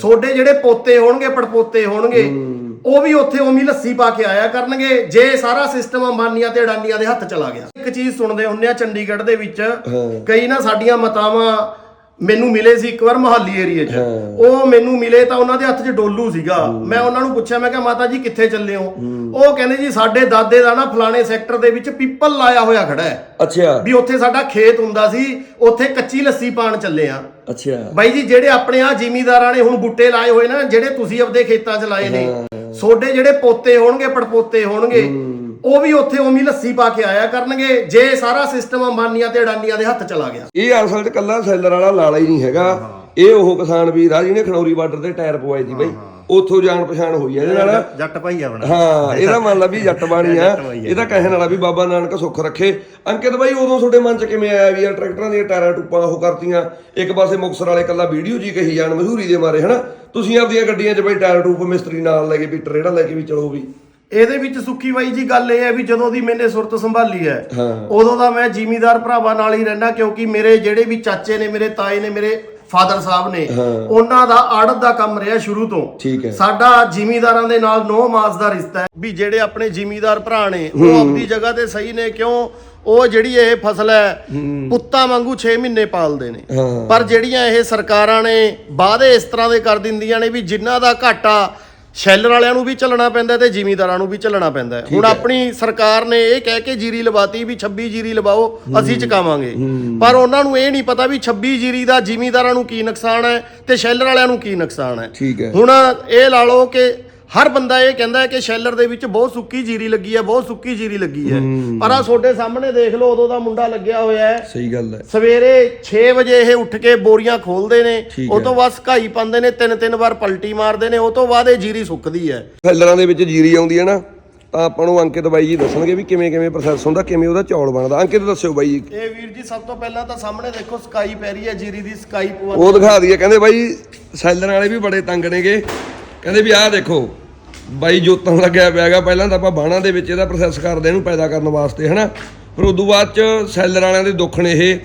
ਸੋਡੇ ਜਿਹੜੇ ਪੋਤੇ ਹੋਣਗੇ ਪੜਪੋਤੇ ਹੋਣਗੇ ਉਹ ਵੀ ਉੱਥੇ ਉਮੀ ਲੱਸੀ ਪਾ ਕੇ ਆਇਆ ਕਰਨਗੇ ਜੇ ਸਾਰਾ ਸਿਸਟਮ ਅੰਬਾਨੀਆਂ ਤੇ ਅਡਾਨੀਆਂ ਦੇ ਹੱਥ ਚਲਾ ਗਿਆ। ਇੱਕ ਚੀਜ਼ ਸੁਣਦੇ ਹੁੰਨੇ ਆ ਚੰਡੀਗੜ੍ਹ ਦੇ ਵਿੱਚ ਕਈ ਨਾ ਸਾਡੀਆਂ ਮਤਾਵਾਂ ਮੈਨੂੰ ਮਿਲੇ ਸੀ ਇੱਕ ਵਾਰ ਮੁਹੱਲੀ ਏਰੀਏ 'ਚ। ਉਹ ਮੈਨੂੰ ਮਿਲੇ ਤਾਂ ਉਹਨਾਂ ਦੇ ਹੱਥ 'ਚ ਡੋਲੂ ਸੀਗਾ। ਮੈਂ ਉਹਨਾਂ ਨੂੰ ਪੁੱਛਿਆ ਮੈਂ ਕਿਹਾ ਮਾਤਾ ਜੀ ਕਿੱਥੇ ਚੱਲੇ ਹੋ? ਉਹ ਕਹਿੰਦੇ ਜੀ ਸਾਡੇ ਦਾਦੇ ਦਾ ਨਾ ਫਲਾਣੇ ਸੈਕਟਰ ਦੇ ਵਿੱਚ ਪੀਪਲ ਲਾਇਆ ਹੋਇਆ ਖੜਾ ਹੈ। ਅੱਛਾ। ਵੀ ਉੱਥੇ ਸਾਡਾ ਖੇਤ ਹੁੰਦਾ ਸੀ ਉੱਥੇ ਕੱਚੀ ਲੱਸੀ ਪਾਣ ਚੱਲੇ ਆ ਅੱਛਾ। ਬਾਈ ਜੀ ਜਿਹੜੇ ਆਪਣੇ ਆ ਜ਼ਿਮੀਦਾਰਾਂ ਨੇ ਹੁਣ ਬੂਟੇ ਲਾਏ ਹੋਏ ਨਾ ਜਿਹੜੇ ਤੁਸੀਂ ਆਪਦੇ ਖੇਤਾਂ 'ਚ ਲਾਏ ਨੇ ਸੋਡੇ ਜਿਹੜੇ ਪੋਤੇ ਹੋਣਗੇ ਪੜਪੋਤੇ ਹੋਣਗੇ ਉਹ ਵੀ ਉੱਥੇ ਉਮੀ ਲੱਸੀ ਪਾ ਕੇ ਆਇਆ ਕਰਨਗੇ ਜੇ ਸਾਰਾ ਸਿਸਟਮ ਅੰਬਾਨੀਆਂ ਤੇ ਅਡਾਨੀਆਂ ਦੇ ਹੱਥ ਚਲਾ ਗਿਆ। ਇਹ ਅਸਲ 'ਚ ਕੱਲਾ ਸੈਲਰ ਵਾਲਾ ਲਾਲਾ ਹੀ ਨਹੀਂ ਹੈਗਾ। ਇਹ ਉਹ ਕਿਸਾਨ ਵੀਰ ਆ ਜਿਹਨੇ ਖਨੌਰੀ ਬਾਰਡਰ ਤੇ ਟਾਇਰ ਪਵਾਏ ਸੀ ਬਈ। ਉੱਥੋਂ ਜਾਣ ਪਛਾਣ ਹੋਈ ਹੈ ਇਹਦੇ ਨਾਲ। ਜੱਟ ਭਾਈ ਆਪਣਾ। ਹਾਂ ਇਹਦਾ ਮੰਨ ਲਾ ਵੀ ਜੱਟ ਬਾਣੀ ਆ। ਇਹਦਾ ਕਹਿਣ ਵਾਲਾ ਵੀ ਬਾਬਾ ਨਾਨਕ ਸੁੱਖ ਰੱਖੇ। ਅੰਕਿਤ ਬਾਈ ਉਦੋਂ ਤੁਹਾਡੇ ਮਨ 'ਚ ਕਿਵੇਂ ਆਇਆ ਵੀ ਆ ਟਰੈਕਟਰਾਂ ਦੀਆਂ ਟਾਇਰਾਂ ਟੁੱਪਾਂ ਉਹ ਕਰਤੀਆਂ? ਇੱਕ ਪਾਸੇ ਮੁਕਸਰ ਵਾਲੇ ਕੱਲਾ ਵੀਡੀਓ ਜੀ ਕਹੀ ਜਾਣ ਮਸ਼ਹੂਰੀ ਦੇ ਮਾਰੇ ਹਨਾ? ਤੁਸੀਂ ਆਪਦੀਆਂ ਗੱਡੀਆਂ 'ਚ ਬਈ ਟਾਇਰ ਟੂਪ ਮਿਸਤਰੀ ਨਾਲ ਲੈ ਕੇ ਵੀ ਟਰੇੜਾ ਲੈ ਕੇ ਵੀ ਚਲੋ ਵੀ। ਇਹਦੇ ਵਿੱਚ ਸੁੱਖੀ ਬਾਈ ਜੀ ਗੱਲ ਇਹ ਹੈ ਵੀ ਜਦੋਂ ਦੀ ਮੈਨੇ ਸੁਰਤ ਸੰਭਾਲੀ ਹੈ। ਉਦੋਂ ਦਾ ਮੈਂ ਜ਼ਿਮੀਦਾਰ ਭਰਾਵਾਂ ਨਾਲ ਹੀ ਰਹਿਣਾ ਕਿਉਂਕਿ ਮੇਰੇ ਜਿਹੜੇ ਵੀ ਚਾਚੇ ਨੇ ਮੇਰੇ ਤਾਏ ਨੇ ਮੇਰੇ ਫਾਦਰ ਸਾਹਿਬ ਨੇ ਉਹਨਾਂ ਦਾ ਆੜਤ ਦਾ ਕੰਮ ਰਿਹਾ ਸ਼ੁਰੂ ਤੋਂ। ਸਾਡਾ ਜ਼ਿਮੀਦਾਰਾਂ ਦੇ ਨਾਲ ਨੋ ਮਾਸ ਦਾ ਰਿਸ਼ਤਾ ਹੈ ਵੀ ਜਿਹੜੇ ਆਪਣੇ ਜ਼ਿਮੀਦਾਰ ਭਰਾ ਨੇ ਉਹ ਆਪਣੀ ਜਗ੍ਹਾ ਤੇ ਸਹੀ ਨੇ ਕਿਉਂ ਉਹ ਜਿਹੜੀ ਇਹ ਫਸਲ ਹੈ ਪੁੱਤਾਂ ਵਾਂਗੂ 6 ਮਹੀਨੇ ਪਾਲਦੇ ਨੇ। ਪਰ ਜਿਹੜੀਆਂ ਇਹ ਸਰਕਾਰਾਂ ਨੇ ਵਾਅਦੇ ਇਸ ਤਰ੍ਹਾਂ ਦੇ ਕਰ ਦਿੰਦੀਆਂ ਨੇ ਵੀ ਜਿਨ੍ਹਾਂ ਦਾ ਘਾਟਾ ਸ਼ੈਲਰ ਵਾਲਿਆਂ ਨੂੰ ਵੀ ਚੱਲਣਾ ਪੈਂਦਾ ਤੇ ਜ਼ਿਮੀਂਦਾਰਾਂ ਨੂੰ ਵੀ ਚੱਲਣਾ ਪੈਂਦਾ। ਹੁਣ ਆਪਣੀ ਸਰਕਾਰ ਨੇ ਇਹ ਕਹਿ ਕੇ ਜੀਰੀ ਲਵਾਤੀ ਵੀ 26 ਜੀਰੀ ਲਵਾਓ ਅਸੀਂ ਚਕਾਵਾਂਗੇ। ਪਰ ਉਹਨਾਂ ਨੂੰ ਇਹ ਨਹੀਂ ਪਤਾ ਵੀ 26 ਜੀਰੀ ਦਾ ਜ਼ਿਮੀਂਦਾਰਾਂ ਨੂੰ ਕੀ ਨੁਕਸਾਨ ਹੈ ਤੇ ਸ਼ੈਲਰ ਵਾਲਿਆਂ ਨੂੰ ਕੀ ਨੁਕਸਾਨ ਹੈ। ਠੀਕ ਹੈ। ਹੁਣ ਇਹ ਲਾ ਲਓ ਕਿ ਹਰ ਬੰਦਾ ਇਹ ਕਹਿੰਦਾ ਹੈ ਕਿ ਸ਼ੈਲਰ ਦੇ ਵਿੱਚ ਬਹੁਤ ਸੁੱਕੀ ਜੀਰੀ ਲੱਗੀ ਹੈ ਬਹੁਤ ਸੁੱਕੀ ਜੀਰੀ ਲੱਗੀ ਹੈ। ਪਰ ਆ ਤੁਹਾਡੇ ਸਾਹਮਣੇ ਦੇਖ ਲਓ ਉਦੋਂ ਦਾ ਮੁੰਡਾ ਲੱਗਿਆ ਹੋਇਆ ਹੈ। ਸਹੀ ਗੱਲ ਹੈ। ਸਵੇਰੇ 6 ਵਜੇ ਇਹ ਉੱਠ ਕੇ ਬੋਰੀਆਂ ਖੋਲਦੇ ਨੇ ਉਹ ਤੋਂ ਬਾਅਦ ਸਕਾਈ ਪਾਉਂਦੇ ਨੇ ਤਿੰਨ ਤਿੰਨ ਵਾਰ ਪਲਟੀ ਮਾਰਦੇ ਨੇ ਉਹ ਤੋਂ ਬਾਅਦ ਇਹ ਜੀਰੀ ਸੁੱਕਦੀ ਹੈ। ਫੈਲਰਾਂ ਦੇ ਵਿੱਚ ਜੀਰੀ ਆਉਂਦੀ ਹੈ ਨਾ ਤਾਂ ਆਪਾਂ ਨੂੰ ਅੰਕਿਤ ਬਾਈ ਜੀ ਦੱਸਣਗੇ ਵੀ ਕਿਵੇਂ ਕਿਵੇਂ ਪ੍ਰੋਸੈਸ ਹੁੰਦਾ ਕਿਵੇਂ ਉਹਦਾ ਚੌਲ ਬਣਦਾ। ਅੰਕਿਤ ਦੱਸਿਓ ਬਾਈ ਜੀ। ਇਹ ਵੀਰ ਜੀ ਸਭ ਤੋਂ ਪਹਿਲਾਂ ਤਾਂ ਸਾਹਮਣੇ ਦੇਖੋ ਸਕਾਈ ਪੈ ਰਹੀ ਹੈ ਜੀਰੀ ਦੀ ਸਕਾਈ ਪਵਾ ਉਹ ਦਿਖਾ ਦਈਏ ਕਹਿੰਦੇ ਬਾਈ ਸੈਲਰ ਵਾਲੇ ਵੀ ਬੜੇ ਤੰਗ ਨੇਗੇ। ਕਹਿੰਦੇ ਵੀ ਆਹ ਦੇਖੋ ਬਾਈ ਜੋਤਨ ਲੱਗਿਆ ਪਿਆਗਾ ਪਹਿਲਾਂ ਤਾਂ ਆਪਾਂ ਬਾਣਾ ਦੇ ਵਿੱਚ ਇਹਦਾ ਪ੍ਰੋਸੈਸ ਕਰਦੇ ਇਹਨੂੰ ਪੈਦਾ ਕਰਨ ਵਾਸਤੇ, ਹਨਾ? ਫਿਰ ਉਦੋਂ ਬਾਅਦ ਚ ਸੈਲਰ ਵਾਲਿਆਂ ਦੇ ਦੁੱਖ ਨੇ ਇਹ।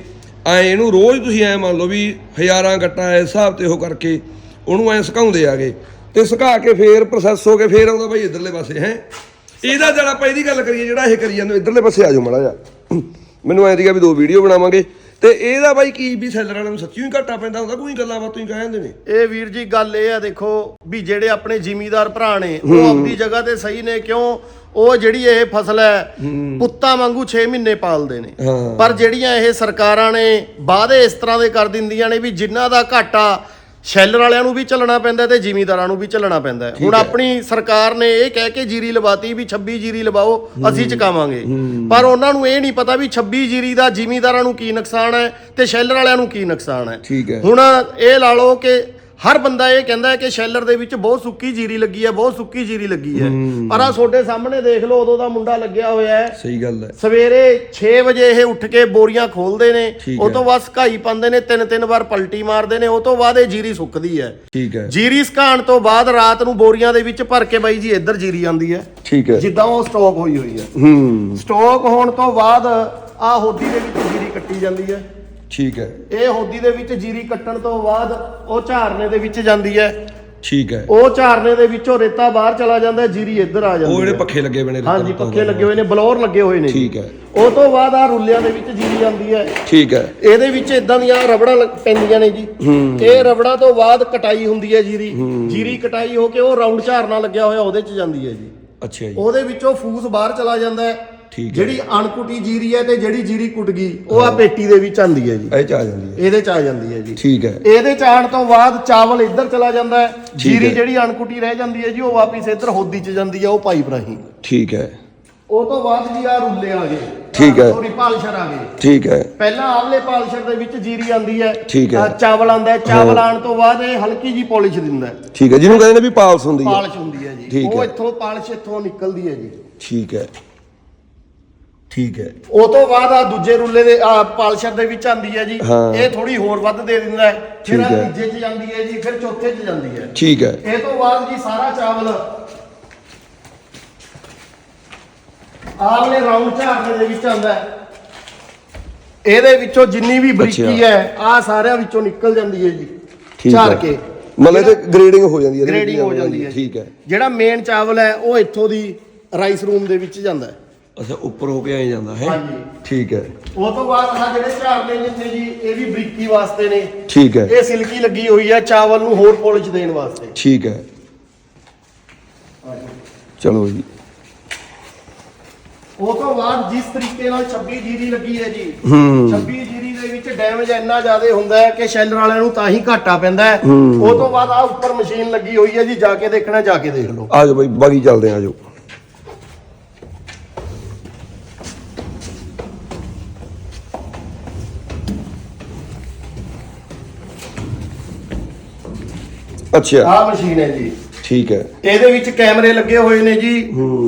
ਐ ਇਹਨੂੰ ਰੋਜ਼ ਤੁਸੀਂ ਐ ਮੰਨ ਲਓ ਵੀ ਹਜ਼ਾਰਾਂ ਗੱਟਾਂ ਇਸ ਹਿਸਾਬ ਤੇ ਉਹ ਕਰਕੇ ਉਹਨੂੰ ਐ ਸੁਕਾਉਂਦੇ ਆਗੇ ਤੇ ਸੁਕਾ ਕੇ ਫੇਰ ਪ੍ਰੋਸੈਸ ਹੋ ਕੇ ਫੇਰ ਆਉਂਦਾ ਬਾਈ ਇਧਰਲੇ ਪਾਸੇ, ਹੈ? ਇਹਦਾ ਜਦ ਆਪਾਂ ਇਹਦੀ ਗੱਲ ਕਰੀਏ, ਜਿਹੜਾ ਇਹ ਕਰੀ ਜਾਂਦੇ ਇਧਰਲੇ ਪਾਸੇ ਆ ਜਾਓ ਮੜਾ ਜਾ ਮੈਨੂੰ ਐਂ ਸੀਗਾ ਵੀ ਦੋ ਵੀਡੀਓ ਬਣਾਵਾਂਗੇ। ਤੇ ਇਹਦਾ ਬਾਈ ਕੀ ਵੀ ਸੈਲਰ ਵਾਲਿਆਂ ਨੂੰ ਸੱਚੀ ਹੀ ਘਾਟਾ ਪੈਂਦਾ ਹੁੰਦਾ ਕੋਈ ਗੱਲਾਂ ਬਾਤਾਂ ਹੀ ਕਹਿ ਜਾਂਦੇ ਨੇ। ਇਹ ਵੀਰ ਜੀ ਗੱਲ ਇਹ ਆ ਦੇਖੋ ਵੀ ਜਿਹੜੇ ਆਪਣੇ ਜ਼ਿਮੀਦਾਰ ਭਰਾ ਨੇ ਉਹ ਆਪਣੀ ਜਗ੍ਹਾ ਤੇ ਸਹੀ ਨੇ ਕਿਉਂ? ਉਹ ਜਿਹੜੀ ਇਹ ਫਸਲ ਹੈ ਪੁੱਤਾਂ ਵਾਂਗੂ 6 ਮਹੀਨੇ ਪਾਲਦੇ ਨੇ। ਪਰ ਜਿਹੜੀਆਂ ਇਹ ਸਰਕਾਰਾਂ ਨੇ ਵਾਅਦੇ ਇਸ ਤਰ੍ਹਾਂ ਦੇ ਕਰ ਦਿੰਦੀਆਂ ਨੇ ਵੀ ਜਿਨ੍ਹਾਂ ਦਾ ਘਾਟਾ ਸ਼ੈਲਰ ਵਾਲਿਆਂ ਨੂੰ ਵੀ ਚੱਲਣਾ ਪੈਂਦਾ ਤੇ ਜ਼ਿਮੀਦਾਰਾਂ ਨੂੰ ਵੀ ਚੱਲਣਾ ਪੈਂਦਾ। ਹੁਣ ਆਪਣੀ ਸਰਕਾਰ ਨੇ ਇਹ ਕਹਿ ਕੇ ਜੀਰੀ ਲਵਾਤੀ ਵੀ 26 ਜੀਰੀ ਲਵਾਓ ਅਸੀਂ ਚਕਾਵਾਂਗੇ। ਪਰ ਉਹਨਾਂ ਨੂੰ ਇਹ ਨਹੀਂ ਪਤਾ ਵੀ 26 ਜੀਰੀ ਦਾ ਜ਼ਿਮੀਦਾਰਾਂ ਨੂੰ ਕੀ ਨੁਕਸਾਨ ਹੈ ਤੇ ਸ਼ੈਲਰ ਵਾਲਿਆਂ ਨੂੰ ਕੀ ਨੁਕਸਾਨ ਹੈ। ਠੀਕ ਹੈ। ਹੁਣ ਇਹ ਲਾ ਲਓ ਕਿ ਹਰ ਬੰਦਾ ਇਹ ਕਹਿੰਦਾ ਹੈ ਕਿ ਸ਼ੈਲਰ ਦੇ ਵਿੱਚ ਬਹੁਤ ਸੁੱਕੀ ਜੀਰੀ ਲੱਗੀ ਹੈ ਬਹੁਤ ਸੁੱਕੀ ਜੀਰੀ ਲੱਗੀ ਹੈ। ਪਰ ਆ ਤੁਹਾਡੇ ਸਾਹਮਣੇ ਦੇਖ ਲਓ ਉਦੋਂ ਦਾ ਮੁੰਡਾ ਲੱਗਿਆ ਹੋਇਆ ਹੈ। ਸਹੀ ਗੱਲ ਹੈ। ਸਵੇਰੇ 6 ਵਜੇ ਇਹ ਉੱਠ ਕੇ ਬੋਰੀਆਂ ਖੋਲਦੇ ਨੇ ਉਹ। ਤੋਂ ਬਾਅਦ ਸਕਾਈ ਪਾਉਂਦੇ ਨੇ ਤਿੰਨ ਤਿੰਨ ਵਾਰ ਪਲਟੀ ਮਾਰਦੇ ਨੇ ਉਹ ਤੋਂ ਬਾਅਦ ਇਹ ਜੀਰੀ ਸੁੱਕਦੀ ਹੈ। ਠੀਕ ਹੈ। ਜੀਰੀ ਸੁਕਾਉਣ ਤੋਂ ਬਾਅਦ ਰਾਤ ਨੂੰ ਬੋਰੀਆਂ ਦੇ ਵਿੱਚ ਭਰ ਕੇ ਬਾਈ ਜੀ ਇੱਧਰ ਜੀਰੀ ਆਉਂਦੀ ਹੈ। ਠੀਕ ਹੈ। ਜਿੱਦਾਂ ਉਹ ਸਟਾਕ ਹੋਈ ਹੋਈ ਹੈ। ਹੂੰ। ਸਟਾਕ ਹੋਣ ਤੋਂ ਬਾਅਦ ਆ ਹੋਦੀ ਦੇ ਵਿੱਚ ਜੀਰੀ ਕੱਟੀ ਜਾਂਦੀ ਹੈ। ਠੀਕ ਹੈ। ਇਹ ਹੋਦੀ ਦੇ ਵਿੱਚ ਜੀਰੀ ਕੱਟਣ ਤੋਂ ਬਾਅਦ ਉਹ ਝਾਰਨੇ ਦੇ ਵਿੱਚ ਜਾਂਦੀ ਹੈ। ਠੀਕ ਹੈ। ਉਹ ਝਾਰਨੇ ਦੇ ਵਿੱਚੋਂ ਰੇਤਾ ਬਾਹਰ ਚਲਾ ਜਾਂਦਾ ਹੈ, ਜੀਰੀ ਇੱਧਰ ਆ ਜਾਂਦੀ ਉਹ ਜਿਹੜੇ ਹੈ। ਪੱਖੇ ਲੱਗੇ ਬਣੇ ਹਾਂਜੀ ਪੱਖੇ ਲੱਗੇ ਹੋਏ ਨੇ ਬਲੌਰ ਲੱਗੇ ਹੋਏ ਨੇ। ਠੀਕ ਹੈ। ਉਹ ਤੋਂ ਬਾਅਦ ਆ ਰੁੱਲਿਆਂ ਦੇ ਵਿੱਚ ਜੀਰੀ ਜਾਂਦੀ ਹੈ। ਠੀਕ ਹੈ। ਇਹਦੇ ਵਿੱਚ ਇਦਾਂ ਦੀਆਂ ਰਬੜਾਂ ਲੱਗ- ਪੈਂਦੀਆਂ ਨੇ ਜੀ। ਇਹ ਰਬੜਾਂ ਤੋਂ ਬਾਅਦ ਕਟਾਈ ਹੁੰਦੀ ਹੈ ਜੀਰੀ। ਜੀਰੀ ਕਟਾਈ ਹੋ ਕੇ ਉਹ ਰਾਉਂਡ ਝਾਰਨਾ ਲੱਗਿਆ ਹੋਇਆ ਉਹਦੇ 'ਚ ਜਾਂਦੀ ਹੈ ਜੀ। ਅੱਛਾ ਜੀ। ਉਹਦੇ ਵਿੱਚੋਂ ਫੂਸ ਬਾਹਰ ਚਲਾ ਜਾਂਦਾ ਹੈ। ਠੀਕ ਹੈ। ਜਿਹੜੀ ਅਣਕੁੱਟੀ ਜੀਰੀ ਹੈ ਤੇ ਜਿਹੜੀ ਜੀਰੀ ਕੁੱਟ ਗਈ ਉਹ ਆ ਪੇਟੀ ਦੇ ਵਿੱਚ ਆਂਦੀ ਹੈ ਜੀ। ਇਹ ਚ ਆ ਜਾਂਦੀ ਹੈ। ਇਹਦੇ ਚ ਆ ਜਾਂਦੀ ਹੈ ਜੀ। ਠੀਕ ਹੈ। ਇਹਦੇ ਚ ਆਉਣ ਤੋਂ ਬਾਅਦ ਚਾਵਲ ਇੱਧਰ ਚਲਾ ਜਾਂਦਾ ਹੈ ਜੀਰੀ। ਜਿਹੜੀ ਅਣਕੁੱਟੀ ਰਹਿ ਜਾਂਦੀ ਹੈ ਜੀ ਉਹ ਵਾਪਿਸ ਇੱਧਰ ਹੋਦੀ ਚ ਜਾਂਦੀ ਹੈ ਉਹ ਪਾਈਪ ਰਾਹੀਂ। ਠੀਕ ਹੈ। ਉਹ ਤੋਂ ਬਾਅਦ ਜੀ ਆ ਰੁੱਲੇ ਆ ਗਏ। ਠੀਕ ਹੈ। ਸੋਰੀ ਪਾਲਸ਼ਰ ਆ ਗਏ। ਠੀਕ ਹੈ। ਪਹਿਲਾਂ ਆਵਲੇ ਪਾਲਸ਼ਰ ਦੇ ਵਿੱਚ ਜੀਰੀ ਆਂਦੀ ਹੈ ਠੀਕ ਹੈ। ਚਾਵਲ ਆਂਦਾ ਹੈ ਚਾਵਲ ਆਉਣ ਤੋਂ ਬਾਅਦ ਇਹ ਹਲਕੀ ਜੀ ਪਾਲਿਸ਼ ਦਿੰਦਾ ਠੀਕ ਹੈ। ਜਿਹਨੂੰ ਕਹਿੰਦੇ ਨੇ ਵੀ ਪਾਲਸ ਹੁੰਦੀ ਹੈ। ਪਾਲਿਸ਼ ਹੁੰਦੀ ਹੈ ਜੀ। ਉਹ। ਇੱਥੋਂ ਪਾਲਿਸ਼ ਇੱਥੋਂ ਨਿਕਲਦੀ ਹੈ ਜੀ। ਠੀਕ ਹੈ। ਠੀਕ ਹੈ। ਉਹ ਤੋਂ ਬਾਅਦ ਆ ਦੂਜੇ ਰੁੱਲੇ ਦੇ ਆ ਪਾਲਸ਼ਰ ਦੇ ਵਿੱਚ ਆਂਦੀ ਹੈ ਜੀ। ਹਾਂ। ਇਹ ਥੋੜੀ ਹੋਰ ਵੱਧ ਦੇ ਦਿੰਦਾ ਹੈ। ਫਿਰ ਠੀਕ ਹੈ। ਤੀਜੇ 'ਚ ਜਾਂਦੀ ਹੈ ਜੀ ਫਿਰ ਚੌਥੇ 'ਚ ਜਾਂਦੀ ਹੈ। ਠੀਕ ਹੈ। ਇਹ ਤੋਂ ਬਾਅਦ ਜੀ ਸਾਰਾ ਚਾਵਲ। ਆਵਲੇ ਰਾਉਂਡ ਝਾੜਨੇ ਦੇ ਵਿੱਚ ਆਂਦਾ ਹੈ। ਇਹਦੇ ਵਿੱਚੋਂ ਜਿੰਨੀ ਵੀ ਬਰੀਕੀ ਅੱਛਾ। ਹੈ ਆ ਸਾਰਿਆਂ ਵਿੱਚੋਂ ਨਿਕਲ ਜਾਂਦੀ ਹੈ ਜੀ। ਠੀਕ ਝਾੜ ਹੈ। ਕੇ। ਮਤਲਬ ਤੇ ਗ੍ਰੇਡਿੰਗ ਹੋ ਜਾਂਦੀ ਹੈ ਇਹਦੇ ਵਿੱਚ ਗ੍ਰੇਡਿੰਗ ਹੋ ਜਾਂਦੀ ਹੈ ਠੀਕ ਹੈ। ਜਿਹੜਾ ਮੇਨ ਚਾਵਲ ਹੈ ਉਹ ਇੱਥੋਂ ਦੀ ਰਾਈਸ ਰੂਮ ਦੇ ਵਿੱਚ ਜਾਂਦਾ ਹੈ। ਅੱਛਾ ਉੱਪਰ ਹੋ ਕੇ ਆਏ ਜਾਂਦਾ ਹੈ? ਹਾਂਜੀ। ਠੀਕ ਹੈ। ਉਹ ਤੋਂ ਬਾਅਦ ਆਹ ਜਿਹੜੇ ਝਾੜਨੇ ਜਿੰਨੇ ਜੀ ਇਹ ਵੀ ਬਰੀਕੀ ਵਾਸਤੇ ਨੇ। ਠੀਕ ਹੈ। ਇਹ ਸਿਲਕੀ ਲੱਗੀ ਹੋਈ ਹੈ ਚਾਵਲ ਨੂੰ ਹੋਰ ਪੋਲਿਸ਼ ਦੇਣ ਵਾਸਤੇ। ਠੀਕ ਹੈ। ਚਲੋ ਜੀ। ਉਹ ਤੋਂ ਬਾਅਦ ਜਿਸ ਤਰੀਕੇ ਨਾਲ 26 ਜੀਰੀ ਲੱਗੀ ਹੈ ਜੀ ਹੂੰ। 26 ਜੀਰੀ ਦੇ ਵਿੱਚ ਡੈਮੇਜ ਇੰਨਾ ਜ਼ਿਆਦਾ ਹੁੰਦਾ ਹੈ ਕਿ ਸ਼ੈਲਰ ਵਾਲਿਆਂ ਨੂੰ ਤਾਂ ਹੀ ਘਾਟਾ ਪੈਂਦਾ ਹੈ। ਉਹ ਤੋਂ ਬਾਅਦ ਆ ਉੱਪਰ ਮਸ਼ੀਨ ਲੱਗੀ ਹੋਈ ਹੈ ਜੀ ਜਾ ਕੇ ਦੇਖਣਾ ਜਾ ਕੇ ਦੇਖ ਲਓ। ਆ ਜਾਓ ਬਈ ਬਾਗੀ ਚੱਲਦੇ ਆ ਅੱਛਾ। ਆਹ ਮਸ਼ੀਨ ਹੈ ਜੀ। ਠੀਕ ਹੈ। ਇਹਦੇ ਵਿੱਚ ਕੈਮਰੇ ਲੱਗੇ ਹੋਏ ਨੇ ਜੀ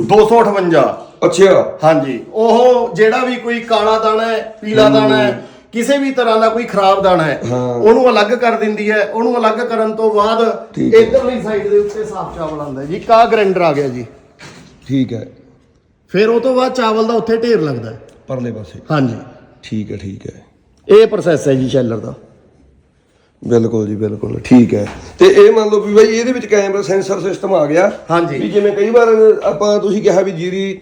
258 ਅੱਛਾ। ਹਾਂਜੀ। ਉਹ ਜਿਹੜਾ ਵੀ ਕੋਈ ਕਾਲਾ ਦਾਣਾ ਹੈ ਪੀਲਾ ਦਾਣਾ ਹੈ ਕਿਸੇ ਵੀ ਤਰ੍ਹਾਂ ਦਾ ਕੋਈ ਖਰਾਬ ਦਾਣਾ ਹੈ। ਉਹਨੂੰ ਅਲੱਗ ਕਰ ਦਿੰਦੀ ਹੈ। ਉਹਨੂੰ ਅਲੱਗ ਕਰਨ ਤੋਂ ਬਾਅਦ ਠੀਕ ਹੈ। ਇਧਰਲੀ ਸਾਈਡ ਦੇ ਉੱਤੇ ਸਾਫ਼ ਚਾਵਲ ਆਉਂਦਾ ਜੀ। ਕਾ ਗ੍ਰਾਈਂਡਰ ਆ ਗਿਆ ਜੀ। ਠੀਕ ਹੈ। ਫਿਰ ਉਹ ਤੋਂ ਬਾਅਦ ਚਾਵਲ ਦਾ ਉੱਥੇ ਢੇਰ ਲੱਗਦਾ ਹੈ। ਪਰਲੇ ਪਾਸੇ। ਹਾਂਜੀ। ਠੀਕ ਹੈ ਠੀਕ ਹੈ। ਇਹ ਪ੍ਰੋਸੈਸ ਹੈ ਜੀ ਸ਼ੈਲਰ ਦਾ। ਬਿਲਕੁਲ ਜੀ ਬਿਲਕੁਲ। ਠੀਕ ਹੈ। ਤੇ ਇਹ ਮੰਨ ਲਓ ਵੀ ਬਾਈ ਇਹਦੇ ਵਿੱਚ ਕੈਮਰਾ ਸੈਂਸਰ ਸਿਸਟਮ ਆ ਗਿਆ। ਹਾਂਜੀ। ਵੀ ਜਿਵੇਂ ਕਈ ਵਾਰ ਆਪਾਂ ਤੁਸੀਂ ਕਿਹਾ ਵੀ ਜੀਰੀ